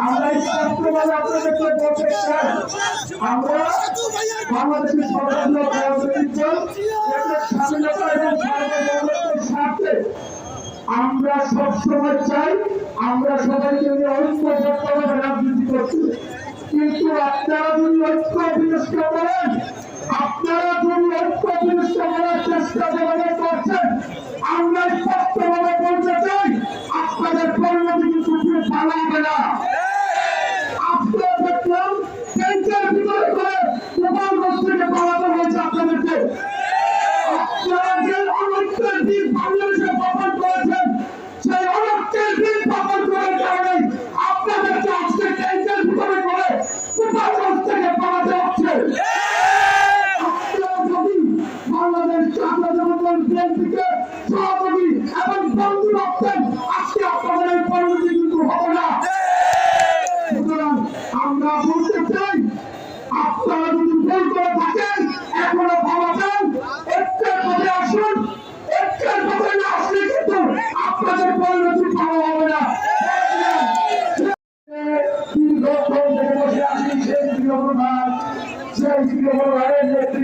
আমরা সব সময় চাই। আমরা আমরা চাই, আমরা সবাইকে নিয়ে রাজনীতি করছি। কিন্তু আপনারা যদি ঐক্য বিনষ্ট করেন, আপনারা যদি ঐক্য বিনষ্ট করার চেষ্টা করেন আমরা বলতে চাই, আপনারা যদি ভুল করে থাকেন, এখনও ভাবা চান। পথে আসুন একটার পথে না আসলে কিন্তু আপনাদের পরিণতি ভালো হবে না। সেই প্রিয় প্রধান সেই প্রিয় প্রধানের